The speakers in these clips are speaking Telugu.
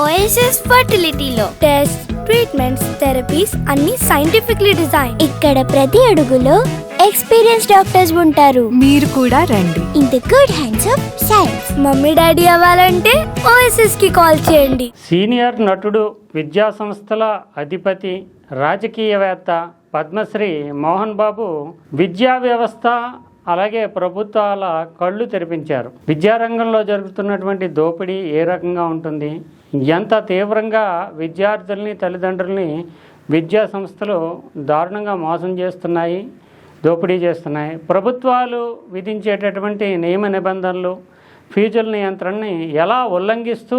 ఓఎస్ఎస్ ఫర్టిలిటీలో టెస్ట్ ట్రీట్మెంట్స్ థెరపీస్ అన్ని సైంటిఫిక్లీ డిజైన్ ఇక్కడ ప్రతి అడుగులో ఎక్స్పీరియన్స్ డాక్టర్స్ ఉంటారు. మీరు కూడా రండి. In the good hands of science mummy daddy అవ్వాలంటే ఓఎస్ఎస్కి కాల్ చేయండి. సీనియర్ నటుడు విద్యా సంస్థల అధిపతి రాజకీయవేత్త పద్మశ్రీ మోహన్ బాబు విద్యా వ్యవస్థ అలాగే ప్రభుత్వాల కళ్ళు తెరిపించారు. విద్యారంగంలో జరుగుతున్నటువంటి దోపిడీ ఏ రకంగా ఉంటుంది? ఎంత తీవ్రంగా విద్యార్థుల్ని తల్లిదండ్రుల్ని విద్యా సంస్థలు దారుణంగా మోసం చేస్తున్నాయి దోపిడీ చేస్తున్నాయి? ప్రభుత్వాలు విధించేటటువంటి నియమ నిబంధనలు ఫీజుల నియంత్రణని ఎలా ఉల్లంఘిస్తూ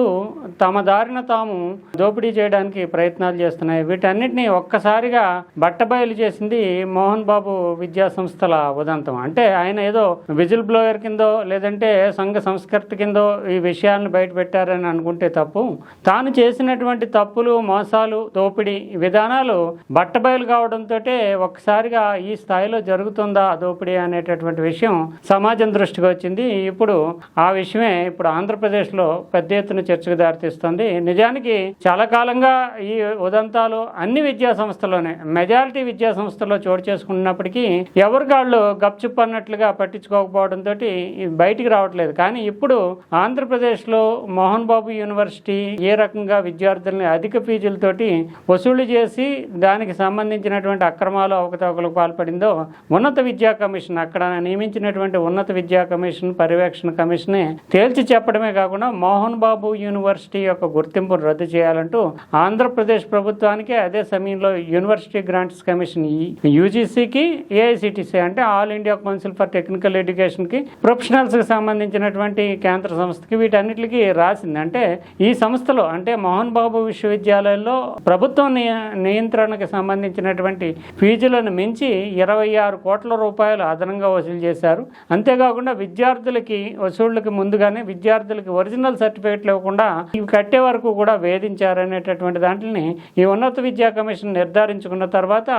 తమ దారిన తాము దోపిడీ చేయడానికి ప్రయత్నాలు చేస్తున్నాయి. వీటన్నిటిని ఒక్కసారిగా బట్టబయలు చేసింది మోహన్ బాబు విద్యా సంస్థల ఉదంతం. అంటే ఆయన ఏదో విజిల్ బ్లోయర్ కిందో లేదంటే సంఘ సంస్కృతి కిందో ఈ విషయాలను బయట పెట్టారని అనుకుంటే తప్పు. తాను చేసినటువంటి తప్పులు మోసాలు దోపిడీ విధానాలు బట్టబయలు కావడంతో ఒక్కసారిగా ఈ స్థాయిలో జరుగుతుందా దోపిడీ అనేటటువంటి విషయం సమాజం దృష్టికి వచ్చింది. ఇప్పుడు ఆ విషయమే ఇప్పుడు ఆంధ్రప్రదేశ్లో పెద్ద ఎత్తున చర్చకు దారితీస్తుంది. నిజానికి చాలా కాలంగా ఈ ఉదంతాలు అన్ని విద్యా సంస్థల్లోనే మెజారిటీ విద్యా సంస్థల్లో చోటు చేసుకున్నప్పటికీ ఎవరికాళ్ళు గప్చుప్ అన్నట్లుగా పట్టించుకోకపోవడంతో బయటికి రావట్లేదు. కానీ ఇప్పుడు ఆంధ్రప్రదేశ్లో మోహన్ బాబు యూనివర్సిటీ ఏ రకంగా విద్యార్థుల్ని అధిక ఫీజులతోటి వసూలు చేసి దానికి సంబంధించినటువంటి అక్రమాలు అవకతవకలకు పాల్పడిందో ఉన్నత విద్యా కమిషన్ అక్కడ నియమించినటువంటి ఉన్నత విద్యా కమిషన్ పర్యవేక్షణ కమిషనే తేల్చి చెప్పడమే కాకుండా మోహన్ బాబు యూనివర్సిటీ యొక్క గుర్తింపును రద్దు చేయాలంటూ ఆంధ్రప్రదేశ్ ప్రభుత్వానికి అదే సమయంలో యూనివర్సిటీ గ్రాంట్స్ కమిషన్ యూజీసీకి ఏఐసిటిసి అంటే all India council for technical ఎడ్యుకేషన్కి ప్రొఫెషనల్స్కి సంబంధించినటువంటి కేంద్ర సంస్థకి వీటన్నిటికి రాసింది. అంటే ఈ సంస్థలో అంటే మోహన్ బాబు విశ్వవిద్యాలయంలో ప్రభుత్వం నియ- నియంత్రణకు సంబంధించినటువంటి ఫీజులను మించి ఇరవై ఆరు కోట్ల రూపాయలు అదనంగా వసూలు చేశారు. అంతేకాకుండా విద్యార్థులకి వసూళ్ళకు ముందుగానే విద్యార్థులకు ఒరిజినల్ సర్టిఫికెట్లు ఇవ్వకుండా ఇవి కట్టే వరకు కూడా వేధించారనేటటువంటి దాంట్ని ఈ ఉన్నత విద్యా కమిషన్ నిర్ధారించుకున్న తర్వాత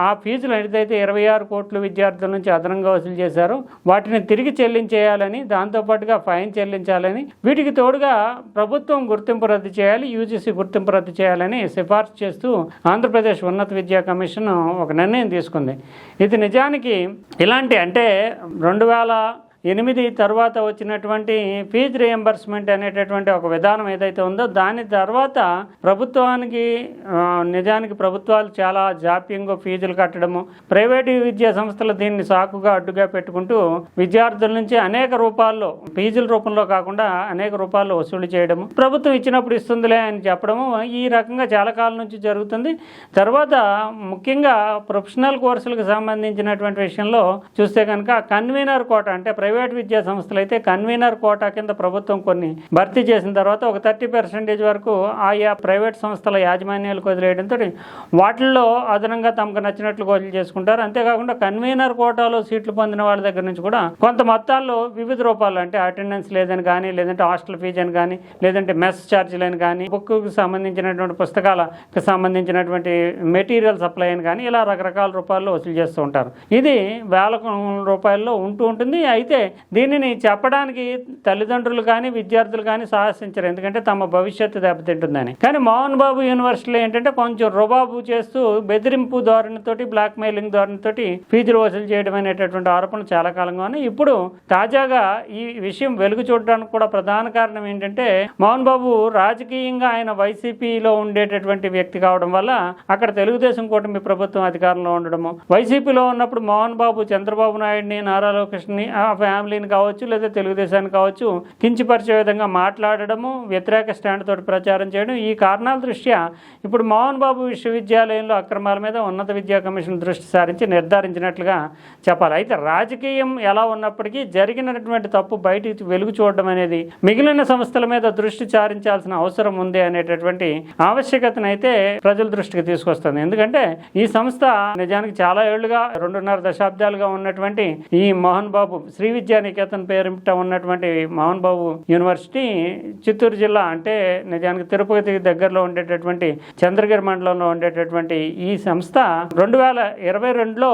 ఆ ఫీజులు ఏదైతే ఇరవై ఆరు కోట్లు విద్యార్థుల నుంచి అదనంగా వసూలు చేశారో వాటిని తిరిగి చెల్లించేయాలని దాంతోపాటుగా ఫైన్ చెల్లించాలని వీటికి తోడుగా ప్రభుత్వం గుర్తింపు రద్దు చేయాలి యూజీసీ గుర్తింపు రద్దు చేయాలని సిఫార్సు చేస్తూ ఆంధ్రప్రదేశ్ ఉన్నత విద్యా కమిషన్ ఒక నిర్ణయం తీసుకుంది. ఇది నిజానికి ఇలాంటి అంటే రెండు వేల ఎనిమిది తర్వాత వచ్చినటువంటి ఫీజు రియంబర్స్మెంట్ అనేటటువంటి ఒక విధానం ఏదైతే ఉందో దాని తర్వాత ప్రభుత్వానికి నిజానికి ప్రభుత్వాలు చాలా జాప్యంగా ఫీజులు కట్టడము ప్రైవేటు విద్యా సంస్థలు దీన్ని సాకుగా అడ్డుగా పెట్టుకుంటూ విద్యార్థుల నుంచి అనేక రూపాల్లో ఫీజుల రూపంలో కాకుండా అనేక రూపాల్లో వసూలు చేయడము ప్రభుత్వం ఇచ్చినప్పుడు ఇస్తుందిలే అని చెప్పడము ఈ రకంగా చాలా కాలం నుంచి జరుగుతుంది. తర్వాత ముఖ్యంగా ప్రొఫెషనల్ కోర్సులకు సంబంధించినటువంటి విషయంలో చూస్తే కనుక కన్వీనర్ కోట అంటే ప్రైవేట్ ప్రైవేట్ విద్యా సంస్థలు అయితే కన్వీనర్ కోటా కింద ప్రభుత్వం కొన్ని భర్తీ చేసిన తర్వాత ఒక థర్టీ పర్సెంటేజ్ వరకు ఆయా ప్రైవేట్ సంస్థల యాజమాన్యాలకు వదిలేయడంతో వాటిల్లో అదనంగా తమకు నచ్చినట్లు వదిలి చేసుకుంటారు. అంతేకాకుండా కన్వీనర్ కోటాలో సీట్లు పొందిన వాళ్ళ దగ్గర నుంచి కూడా కొంత మొత్తాల్లో వివిధ రూపాలు అంటే అటెండెన్స్ లేదని కానీ లేదంటే హాస్టల్ ఫీజు అని కానీ లేదంటే మెస్ ఛార్జీలని కానీ బుక్కు సంబంధించినటువంటి పుస్తకాలకు సంబంధించినటువంటి మెటీరియల్ సప్లై అని కానీ ఇలా రకరకాల రూపాల్లో వసూలు చేస్తూ ఉంటారు. ఇది వేల రూపాయల్లో ఉంటూ ఉంటుంది. అయితే దీనిని చెప్పడానికి తల్లిదండ్రులు కానీ విద్యార్థులు కానీ సాహసించరు. ఎందుకంటే తమ భవిష్యత్తు దెబ్బతింటుందని. కానీ మోహన్ బాబు యూనివర్సిటీలో ఏంటంటే కొంచెం రుబాబు చేస్తూ బెదిరింపు ధోరణితోటి బ్లాక్ మెయిలింగ్ ధోరణితోటి ఫీజులు వసూలు చేయడం అనేటటువంటి ఆరోపణలు చాలా కాలంగా ఉన్నాయి. ఇప్పుడు తాజాగా ఈ విషయం వెలుగు చూడడానికి కూడా ప్రధాన కారణం ఏంటంటే మోహన్ బాబు రాజకీయంగా ఆయన వైసీపీలో ఉండేటటువంటి వ్యక్తి కావడం వల్ల అక్కడ తెలుగుదేశం కూటమి ప్రభుత్వం అధికారంలో ఉండడము. వైసీపీలో ఉన్నప్పుడు మోహన్ బాబు చంద్రబాబు నాయుడిని నారా లోకేష్ని ఫ్యామిలీని కావచ్చు లేదా తెలుగుదేశాన్ని కావచ్చు కించిపరిచే విధంగా మాట్లాడడము వ్యతిరేక స్టాండ్ తోటి ప్రచారం చేయడం ఈ కారణాల దృష్ట్యా ఇప్పుడు మోహన్ బాబు విశ్వవిద్యాలయంలో అక్రమాల మీద ఉన్నత విద్యా కమిషన్ దృష్టి సారించి నిర్ధారించినట్లుగా చెప్పాలి. అయితే రాజకీయం ఎలా ఉన్నప్పటికీ జరిగినటువంటి తప్పు బయటికి వెలుగు చూడడం అనేది మిగిలిన సంస్థల మీద దృష్టి సారించాల్సిన అవసరం ఉంది అనేటటువంటి ఆవశ్యకతను అయితే ప్రజల దృష్టికి తీసుకొస్తుంది. ఎందుకంటే ఈ సంస్థ నిజానికి చాలా ఏళ్ళుగా రెండున్నర దశాబ్దాలుగా ఉన్నటువంటి ఈ మోహన్ బాబు శ్రీ విద్యానికేతన్ పేరిట ఉన్నటువంటి మోహన్ బాబు యూనివర్సిటీ చిత్తూరు జిల్లా అంటే నిజానికి తిరుపతి దగ్గరలో ఉండేటటువంటి చంద్రగిరి మండలంలో ఉండేటటువంటి ఈ సంస్థ రెండు వేల ఇరవై రెండులో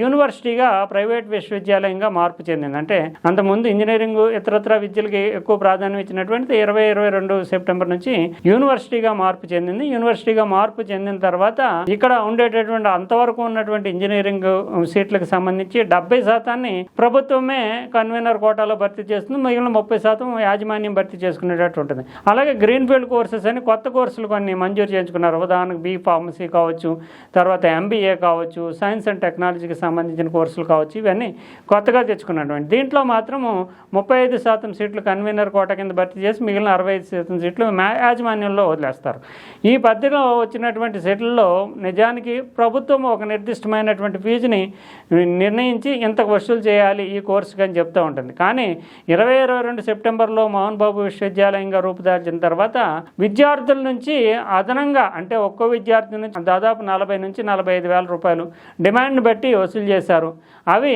యూనివర్సిటీగా ప్రైవేట్ విశ్వవిద్యాలయంగా మార్పు చెందింది. అంటే అంతకుముందు ఇంజనీరింగ్ ఇతరత్ర విద్యలకి ఎక్కువ ప్రాధాన్యం ఇచ్చినటువంటి ఇరవై ఇరవై రెండు సెప్టెంబర్ నుంచి యూనివర్సిటీగా మార్పు చెందింది. యూనివర్సిటీగా మార్పు చెందిన తర్వాత ఇక్కడ ఉండేటటువంటి అంతవరకు ఉన్నటువంటి ఇంజనీరింగ్ సీట్లకు సంబంధించి డెబ్బై శాతాన్ని ప్రభుత్వమే కన్వీనర్ కోటాలో భర్తీ చేస్తుంది మిగిలిన ముప్పై శాతం యాజమాన్యం భర్తీ చేసుకునేటట్టు ఉంటుంది. అలాగే గ్రీన్ ఫీల్డ్ కోర్సెస్ అని కొత్త కోర్సులు కొన్ని మంజూరు చేయించుకున్నారు. ఉదాహరణకు బీ ఫార్మసీ కావచ్చు తర్వాత ఎంబీఏ కావచ్చు సైన్స్ అండ్ టెక్నాలజీకి సంబంధించిన కోర్సులు కావచ్చు ఇవన్నీ కొత్తగా తెచ్చుకున్నటువంటి. దీంట్లో మాత్రము ముప్పై ఐదు శాతం సీట్లు కన్వీనర్ కోట కింద భర్తీ చేసి మిగిలిన అరవై ఐదు శాతం సీట్లు యాజమాన్యంలో వదిలేస్తారు. ఈ పద్ధతిలో వచ్చినటువంటి సీట్లలో నిజానికి ప్రభుత్వం ఒక నిర్దిష్టమైనటువంటి ఫీజుని నిర్ణయించి ఇంతకు వసూలు చేయాలి ఈ కోర్సుకి అని చెప్తూ ఉంటుంది. కానీ ఇరవై ఇరవై రెండు సెప్టెంబర్లో మోహన్ బాబు విశ్వవిద్యాలయంగా రూపుదాల్చిన తర్వాత విద్యార్థుల నుంచి అదనంగా అంటే ఒక్కో విద్యార్థి నుంచి దాదాపు నలభై నుంచి నలభై ఐదు వేల రూపాయలు డిమాండ్ బట్టి వసూలు చేశారు. అవి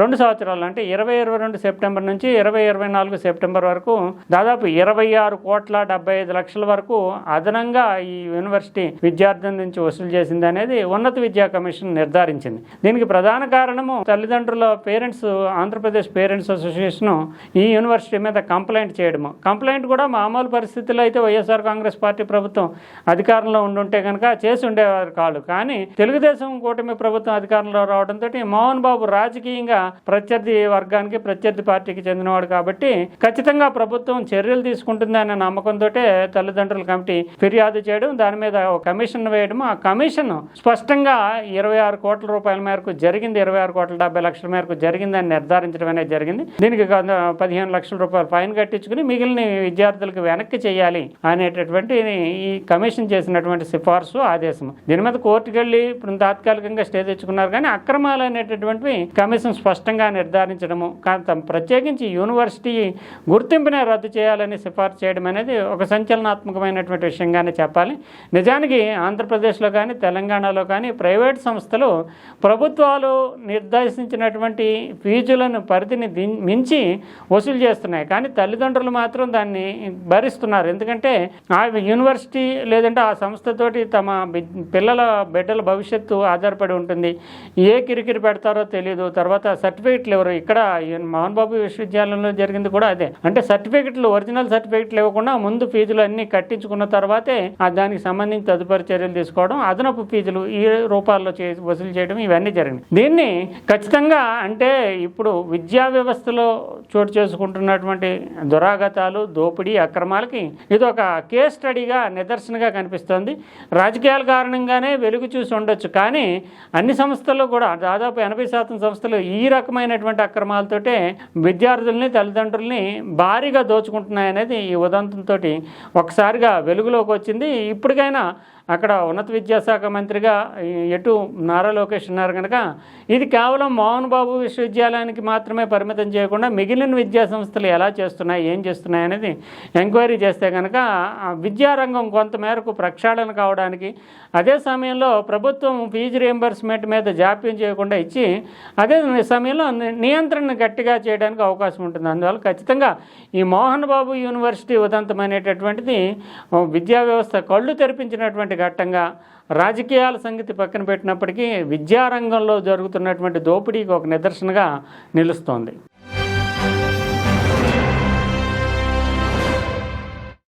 రెండు సంవత్సరాలు అంటే ఇరవై ఇరవై రెండు సెప్టెంబర్ నుంచి ఇరవై ఇరవై నాలుగు సెప్టెంబర్ వరకు దాదాపు ఇరవై ఆరు కోట్ల డెబ్బై ఐదు లక్షల వరకు అదనంగా ఈ యూనివర్సిటీ విద్యార్థుల నుంచి వసూలు చేసింది అనేది ఉన్నత విద్యా కమిషన్ నిర్ధారించింది. దీనికి ప్రధాన కారణము తల్లిదండ్రుల పేరెంట్స్ ఆంధ్రప్రదేశ్ పేరెంట్స్ అసోసియేషన్ ఈ యూనివర్సిటీ మీద కంప్లైంట్ చేయడము. కంప్లైంట్ కూడా మామూలు పరిస్థితుల్లో అయితే వైఎస్ఆర్ కాంగ్రెస్ పార్టీ ప్రభుత్వం అధికారంలో ఉండుంటే కనుక చేసి ఉండేవారు కాదు. కానీ తెలుగుదేశం కూటమి ప్రభుత్వం అధికారంలో రావడంతో మోహన్ బాబు రాజకీయంగా ప్రత్యర్థి వర్గానికి ప్రత్యర్థి పార్టీకి చెందినవాడు కాబట్టి ఖచ్చితంగా ప్రభుత్వం చర్యలు తీసుకుంటుంది అనే నమ్మకంతో తల్లిదండ్రుల కమిటీ ఫిర్యాదు చేయడం దాని మీద ఒక కమిషన్ వేయడం ఆ కమిషన్ స్పష్టంగా ఇరవై ఆరు కోట్ల రూపాయల మేరకు జరిగింది. ఇరవై ఆరు కోట్ల డెబ్బై లక్షల మేరకు జరిగిందని నిర్ధారించడం అనేది జరిగింది. దీనికి పదిహేను లక్షల రూపాయలు ఫైన్ కట్టించుకుని మిగిలిన విద్యార్థులకు వెనక్కి చేయాలి అనేటటువంటి ఈ కమిషన్ చేసినటువంటి సిఫార్సు ఆదేశం దీని మీద కోర్టుకు వెళ్ళి ఇప్పుడు తాత్కాలికంగా స్టే తెచ్చుకున్నారు కానీ అక్రమాలు అనేటటువంటివి కమిషన్ స్పష్టంగా నిర్ధారించడము తమ ప్రత్యేకించి యూనివర్సిటీ గుర్తింపునే రద్దు చేయాలని సిఫార్సు చేయడం అనేది ఒక సంచలనాత్మకమైనటువంటి విషయంగానే చెప్పాలి. నిజానికి ఆంధ్రప్రదేశ్లో కానీ తెలంగాణలో కానీ ప్రైవేట్ సంస్థలు ప్రభుత్వాలు నిర్దేశించినటువంటి ఫీజులను పరిధి దిం- మించి వసూలు చేస్తున్నాయి. కానీ తల్లిదండ్రులు మాత్రం దాన్ని భరిస్తున్నారు. ఎందుకంటే ఆ యూనివర్సిటీ లేదంటే ఆ సంస్థతోటి తమ పిల్లల బిడ్డల భవిష్యత్తు ఆధారపడి ఉంటుంది. ఏ కిరికిరి పెడతారో తెలియదు తర్వాత సర్టిఫికెట్లు ఎవరు? ఇక్కడ మోహన్ బాబు విశ్వవిద్యాలయంలో జరిగింది కూడా అదే. అంటే సర్టిఫికెట్లు ఒరిజినల్ సర్టిఫికెట్లు ఇవ్వకుండా ముందు ఫీజులు అన్ని కట్టించుకున్న తర్వాతే ఆ దానికి సంబంధించి తదుపరి చర్యలు తీసుకోవడం అదనపు ఫీజులు ఈ రూపాల్లో వసూలు చేయడం ఇవన్నీ జరిగింది దీన్ని ఖచ్చితంగా అంటే ఇప్పుడు విద్య విద్యా వ్యవస్థలో చోటు చేసుకుంటున్నటువంటి దురాగతాలు దోపిడీ అక్రమాలకి ఇది ఒక కేస్ స్టడీగా నిదర్శనగా కనిపిస్తోంది. రాజకీయాల కారణంగానే వెలుగు చూసి ఉండొచ్చు కానీ అన్ని సంస్థల్లో కూడా దాదాపు ఎనభై శాతం సంస్థలు ఈ రకమైనటువంటి అక్రమాలతోటే విద్యార్థుల్ని తల్లిదండ్రుల్ని భారీగా దోచుకుంటున్నాయనేది ఈ ఉదంతంతో ఒకసారిగా వెలుగులోకి వచ్చింది. ఇప్పటికైనా అక్కడ ఉన్నత విద్యాశాఖ మంత్రిగా ఎటు నారా లోకేష్ ఉన్నారు కనుక ఇది కేవలం మోహన్ బాబు విశ్వవిద్యాలయానికి మాత్రమే పరిమితం చేయకుండా మిగిలిన విద్యా సంస్థలు ఎలా చేస్తున్నాయి ఏం చేస్తున్నాయి అనేది ఎంక్వైరీ చేస్తే కనుక విద్యారంగం కొంతమేరకు ప్రక్షాళన కావడానికి అదే సమయంలో ప్రభుత్వం ఫీజు రియంబర్స్మెంట్ మీద జాప్యం చేయకుండా ఇచ్చి అదే సమయంలో నియంత్రణ గట్టిగా చేయడానికి అవకాశం ఉంటుంది. అందువల్ల ఖచ్చితంగా ఈ మోహన్ బాబు యూనివర్సిటీ ఉదంతమైనటువంటిది విద్యా వ్యవస్థ కళ్ళు తెరిపించినటువంటి ఘట్టంగా రాజకీయాల సంగతి పక్కన పెట్టినప్పటికీ విద్యారంగంలో జరుగుతున్నటువంటి దోపిడీకి ఒక నిదర్శనగా నిలుస్తోంది.